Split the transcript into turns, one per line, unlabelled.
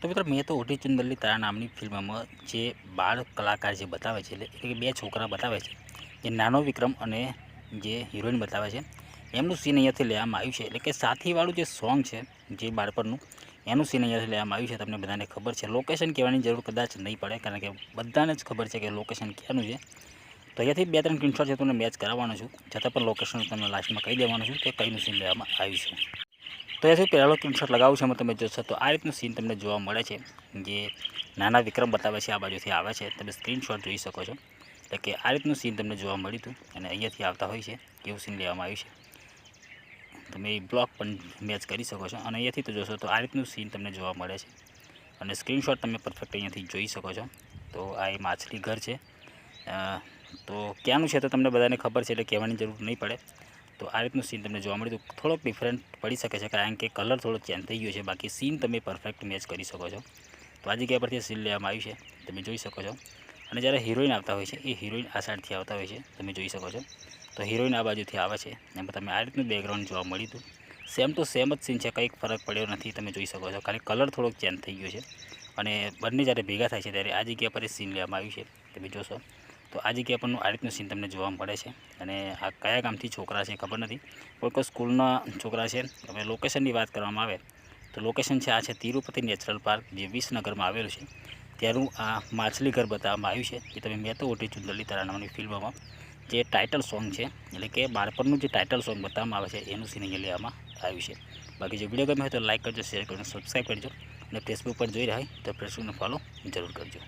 તો મિત્રો, મેં તો ઓટી ચુંદલી તારા નામની ફિલ્મમાં જે બાળ કલાકાર જે બતાવે છે, એટલે કે બે છોકરા બતાવે છે. એ નાનો વિક્રમ અને જે હિરોઈન બતાવે છે, એમનું સીન અહીંયાથી લેવામાં આવ્યું છે. એટલે કે સાથીવાળું જે સોંગ છે, જે બાળપણનું, એનું સીન અહીંયાથી લેવામાં આવ્યું છે. તમને બધાને ખબર છે. લોકેશન કહેવાની જરૂર કદાચ નહીં પડે, કારણ કે બધાને જ ખબર છે કે લોકેશન ક્યાંનું છે. તો અહીંયાથી બે ત્રણ સ્ક્રીનશોટ છે તમને મેચ કરાવવાનો છું. છતાં પણ લોકેશન તમને લાસ્ટમાં કહી દેવાનું છું કે કઈનું સીન લેવામાં આવ્યું છે. તો એથી પહેલો સ્ક્રીનશોટ લગાવું છે એમાં તમે જોશો તો આ રીતનું સીન તમને જોવા મળે છે, જે નાના વિક્રમ બતાવે છે, આ બાજુથી આવે છે. તમે સ્ક્રીનશોટ જોઈ શકો છો. એટલે કે આ રીતનું સીન તમને જોવા મળ્યું હતું અને અહીંયાથી આવતા હોય છે, કેવું સીન લેવામાં આવ્યું છે. તમે એ બ્લોક પણ મેચ કરી શકો છો અને અહીંયાથી તો જોશો તો આ રીતનું સીન તમને જોવા મળે છે. અને સ્ક્રીનશોટ તમે પરફેક્ટ અહીંયાથી જોઈ શકો છો. તો આ એ માછલી ઘર છે. તો ક્યાંનું છે તો તમને બધાને ખબર છે એટલે કહેવાની જરૂર નહીં પડે. તો આ રીતનું સીન તમને જોવા મળ્યું તો થોડોક ડિફરન્ટ પડી શકે છે કારણ કે કલર થોડો ચેન્જ થઈ ગયો છે. બાકી સીન તમે પરફેક્ટ મેચ કરી શકો છો. તો આ જગ્યા પરથી સીન લેવામાં આવ્યું છે. તમે જોઈ શકો છો. અને જ્યારે હિરોઈન આવતા હોય છે, એ હિરોઈન આ સાઈડથી આવતા હોય છે. તમે જોઈ શકો છો. તો હિરોઈન આ બાજુથી આવે છે. એમાં તમે આ રીતનું બેકગ્રાઉન્ડ જોવા મળ્યું હતું. સેમ ટુ સેમ જ સીન છે. કંઈક ફરક પડ્યો નથી. તમે જોઈ શકો છો. ખાલી કલર થોડોક ચેન્જ થઈ ગયો છે. અને બંને જ્યારે ભેગા થાય છે, ત્યારે આ જગ્યા પર સીન લેવામાં આવ્યું છે. તમે જોશો. તો આ જગ્યા પરનું આ રીતનું સીન તમને જોવા મળે છે અને આ કયા ગામથી છોકરા છે ખબર નથી. કોઈ કોઈ સ્કૂલના છોકરા છે. હવે લોકેશનની વાત કરવામાં આવે તો લોકેશન છે આ છે તિરુપતિ નેચરલ પાર્ક જે વિસનગરમાં આવેલું છે. ત્યાંનું આ માછલી ઘર બતાવવામાં આવ્યું છે જે તમે મેં તો ઓટી ચુંદલી તારા નામની ફિલ્મમાં જે ટાઇટલ સોંગ છે એટલે કે બાળપણનું જે ટાઇટલ સોંગ બતાવવામાં આવે છે એનું સીન અહીંયા લેવામાં આવ્યું છે. બાકી જો વીડિયો ગમે હોય તો લાઇક કરજો શેર કરજો સબસ્ક્રાઈબ કરજો અને ફેસબુક પર જોઈ રહ્યા હોય તો ફેસબુકને ફોલો જરૂર કરજો.